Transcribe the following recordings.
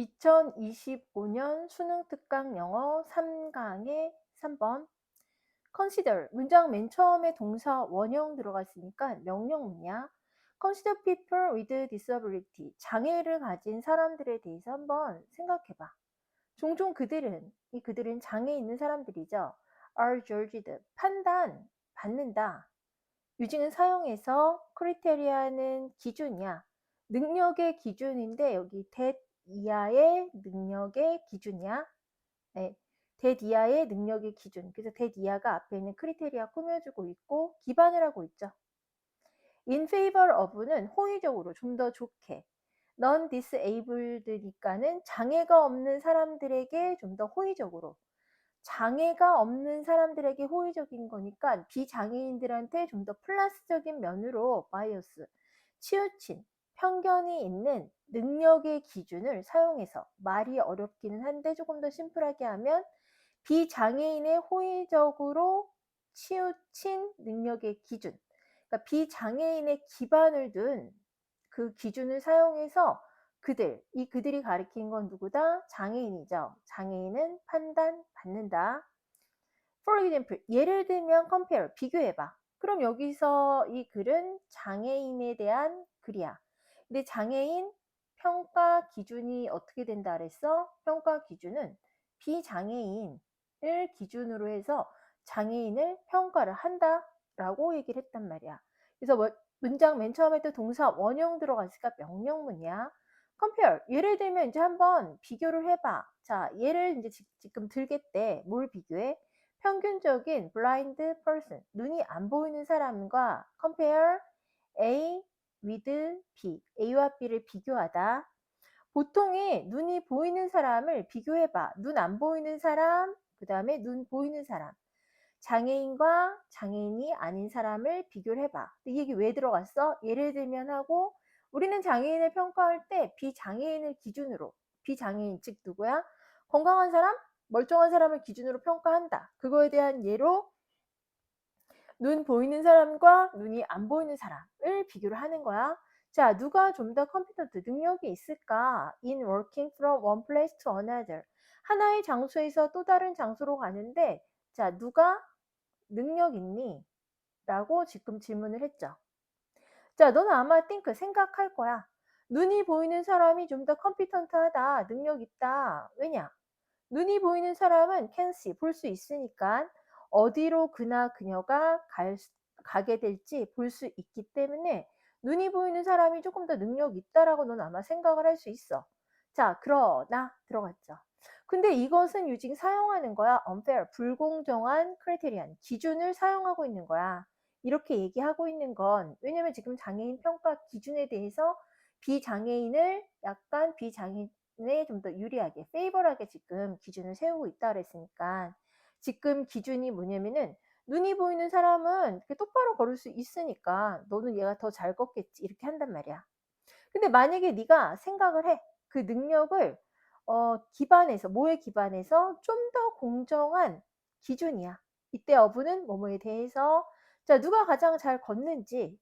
2025년 수능 특강 영어 3강의 3번 consider 문장 맨 처음에 동사 원형 들어갔으니까 명령문이야. consider people with disability 장애를 가진 사람들에 대해서 한번 생각해 봐. 종종 그들은 이 그들은 장애 있는 사람들이죠. are judged 판단 받는다. 유징은 사용해서 크리테리아는 기준이야. 능력의 기준인데 여기 that 이하의 능력의 기준이야. 네. 이하의 능력의 기준. 그래서 이하가 앞에 있는 크리테리아 꾸며주고 있고 기반을 하고 있죠. in favor of는 호의적으로 좀 더 좋게. non disabled니까는 장애가 없는 사람들에게 좀 더 호의적으로. 장애가 없는 사람들에게 호의적인 거니까 비장애인들한테 좀 더 플러스적인 면으로 바이어스, 치우친, 편견이 있는 능력의 기준을 사용해서 말이 어렵기는 한데 조금 더 심플하게 하면 비장애인의 호의적으로 치우친 능력의 기준, 그러니까 비장애인의 기반을 둔 그 기준을 사용해서 그들, 이 그들이 가리킨 건 누구다? 장애인이죠. 장애인은 판단 받는다. For example, 예를 들면 compare, 비교해봐. 그럼 여기서 이 글은 장애인에 대한 글이야. 근데 장애인 평가 기준이 어떻게 된다 그랬어? 평가 기준은 비장애인을 기준으로 해서 장애인을 평가를 한다라고 얘기를 했단 말이야. 그래서 뭐 문장 맨 처음에 또 동사 원형 들어갔으니까 명령문이야. compare. 예를 들면 이제 한번 비교를 해봐. 자, 예를 이제 지, 금 들겠대. 뭘 비교해? 평균적인 blind person, 눈이 안 보이는 사람과 compare A with B, A와 B를 비교하다. 보통의 눈이 보이는 사람을 비교해봐. 눈 안 보이는 사람, 그 다음에 눈 보이는 사람. 장애인과 장애인이 아닌 사람을 비교를 해봐. 이 얘기 왜 들어갔어? 예를 들면 하고 우리는 장애인을 평가할 때 비장애인을 기준으로 비장애인 즉 누구야? 건강한 사람, 멀쩡한 사람을 기준으로 평가한다. 그거에 대한 예로 눈 보이는 사람과 눈이 안 보이는 사람을 비교를 하는 거야. 자, 누가 좀 더 컴퓨터 능력이 있을까? In working from one place to another. 하나의 장소에서 또 다른 장소로 가는데, 자, 누가 능력 있니? 라고 지금 질문을 했죠. 자, 너는 아마 think 생각할 거야. 눈이 보이는 사람이 좀 더 컴피턴트하다, 능력 있다. 왜냐? 눈이 보이는 사람은 can see, 볼 수 있으니까 어디로 그나 그녀가 갈, 가게 될지 볼 수 있기 때문에 눈이 보이는 사람이 조금 더 능력 있다라고 넌 아마 생각을 할 수 있어. 자, 그러나 들어갔죠. 근데 이것은 유징 사용하는 거야. unfair, 불공정한 크리테리안, 기준을 사용하고 있는 거야. 이렇게 얘기하고 있는 건 왜냐면 지금 장애인 평가 기준에 대해서 비장애인을 약간 비장애인에 좀 더 유리하게, 페이버하게 지금 기준을 세우고 있다 그랬으니까 지금 기준이 뭐냐면은 눈이 보이는 사람은 똑바로 걸을 수 있으니까 너는 얘가 더 잘 걷겠지 이렇게 한단 말이야. 근데 만약에 네가 생각을 해. 그 능력을 어, 기반해서 뭐에 기반해서 좀 더 공정한 기준이야. 이때 어부는 뭐뭐에 대해서 자 누가 가장 잘 걷는지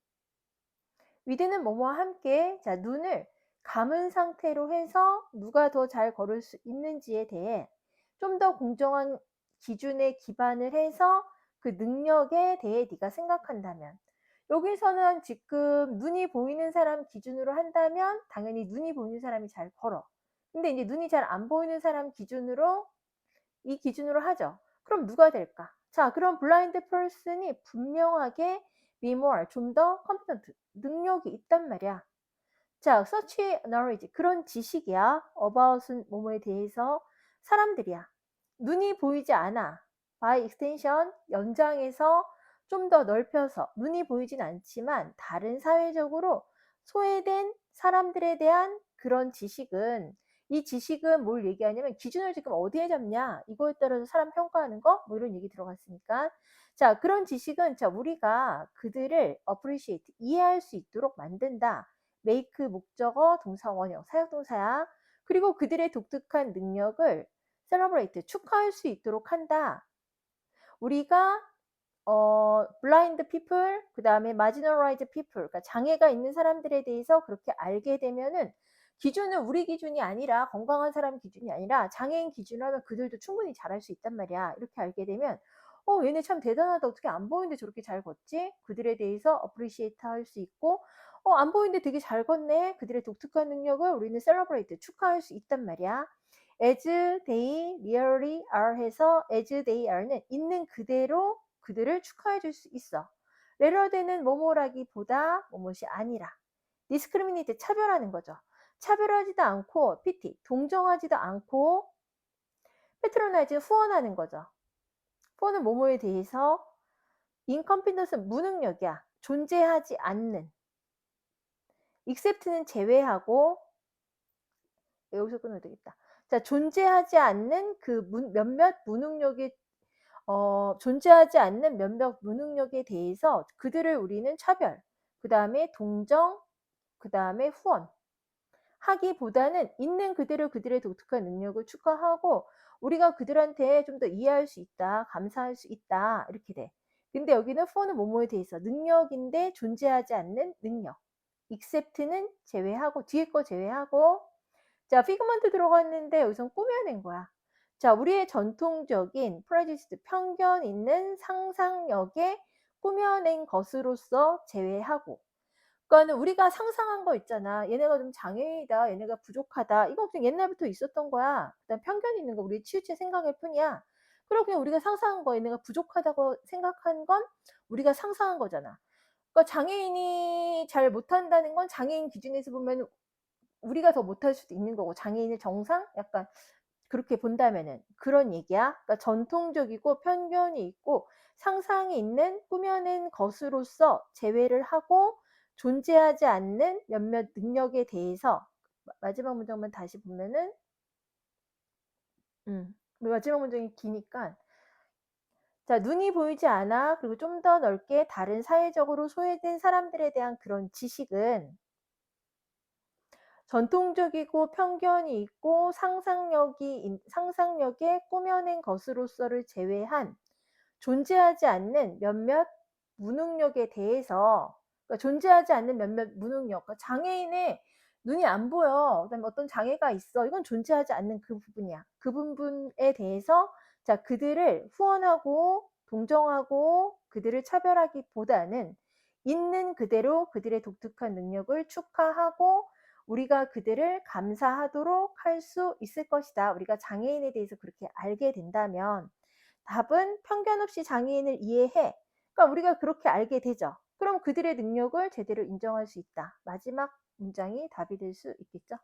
위드는 뭐뭐와 함께 자 눈을 감은 상태로 해서 누가 더 잘 걸을 수 있는지에 대해 좀 더 공정한 기준에 기반을 해서 그 능력에 대해 네가 생각한다면 여기서는 지금 눈이 보이는 사람 기준으로 한다면 당연히 눈이 보이는 사람이 잘 걸어. 근데 이제 눈이 잘 안 보이는 사람 기준으로 이 기준으로 하죠. 그럼 누가 될까? 자, 그럼 블라인드 퍼슨이 분명하게 be more, 좀더 컴피턴트, 능력이 있단 말이야. 자, such knowledge, 그런 지식이야. about은 뭐뭐에 대해서 사람들이야. 눈이 보이지 않아. by extension, 연장해서 좀 더 넓혀서 눈이 보이진 않지만 다른 사회적으로 소외된 사람들에 대한 그런 지식은 이 지식은 뭘 얘기하냐면 기준을 지금 어디에 잡냐? 이거에 따라서 사람 평가하는 거? 뭐 이런 얘기 들어갔으니까. 자 그런 지식은 자 우리가 그들을 appreciate 이해할 수 있도록 만든다. Make 목적어 동사 원형 사역동사야. 그리고 그들의 독특한 능력을 celebrate 축하할 수 있도록 한다 우리가 어, blind people, 그 다음에 marginalized people, 그러니까 장애가 있는 사람들에 대해서 그렇게 알게 되면은 기준은 우리 기준이 아니라 건강한 사람 기준이 아니라 장애인 기준으로 하면 그들도 충분히 잘할 수 있단 말이야. 이렇게 알게 되면 어 얘네 참 대단하다. 어떻게 안 보이는데 저렇게 잘 걷지? 그들에 대해서 appreciate 할수 있고 어 안 보이는데 되게 잘 걷네. 그들의 독특한 능력을 우리는 celebrate 축하할 수 있단 말이야. As they really are 해서 as they are는 있는 그대로 그들을 축하해 줄 수 있어. than은 뭐뭐라기보다 뭐뭇이 아니라. discriminate 차별하는 거죠. 차별하지도 않고 pity 동정하지도 않고 patronize 후원하는 거죠. for는 뭐뭐에 대해서 incompetence는 무능력이야. 존재하지 않는. except는 제외하고 여기서 끊어야 되겠다. 자, 존재하지 않는 그 문, 몇몇 무능력의 어, 존재하지 않는 몇몇 무능력에 대해서 그들을 우리는 차별, 그 다음에 동정, 그 다음에 후원 하기보다는 있는 그대로 그들의 독특한 능력을 축하하고 우리가 그들한테 좀 더 이해할 수 있다, 감사할 수 있다 이렇게 돼. 근데 여기는 for는 뭐뭐에 대해서 능력인데 존재하지 않는 능력. except는 제외하고 뒤에 거 제외하고 자 figment 들어갔는데 여기서 꾸며낸 거야. 자 우리의 전통적인 프레지스트 편견 있는 상상력에 꾸며낸 것으로서 제외하고 그러니까는 우리가 상상한 거 있잖아. 얘네가 좀 장애이다. 얘네가 부족하다. 이거 그냥 옛날부터 있었던 거야. 그다음 편견 있는 거 우리 치우친 생각일 뿐이야. 그리고 그냥 우리가 상상한 거 얘네가 부족하다고 생각한 건 우리가 상상한 거잖아. 그러니까 장애인이 잘 못한다는 건 장애인 기준에서 보면 우리가 더 못할 수도 있는 거고 장애인의 정상 약간 그렇게 본다면은 그런 얘기야. 그러니까 전통적이고 편견이 있고 상상이 있는 꾸며낸 것으로서 제외를 하고 존재하지 않는 몇몇 능력에 대해서 마지막 문장만 다시 보면은 음, 마지막 문장이 기니까 자 눈이 보이지 않아 그리고 좀 더 넓게 다른 사회적으로 소외된 사람들에 대한 그런 지식은 전통적이고 편견이 있고 상상력이 상상력에 꾸며낸 것으로서를 제외한 존재하지 않는 몇몇 무능력에 대해서 그러니까 존재하지 않는 몇몇 무능력 그러니까 장애인의 눈이 안 보여. 그다음에 어떤 장애가 있어. 이건 존재하지 않는 그 부분이야. 그 부분에 대해서 자 그들을 후원하고 동정하고 그들을 차별하기보다는 있는 그대로 그들의 독특한 능력을 축하하고 우리가 그들을 감사하도록 할 수 있을 것이다. 우리가 장애인에 대해서 그렇게 알게 된다면 답은 편견 없이 장애인을 이해해. 그러니까 우리가 그렇게 알게 되죠. 그럼 그들의 능력을 제대로 인정할 수 있다. 마지막 문장이 답이 될 수 있겠죠.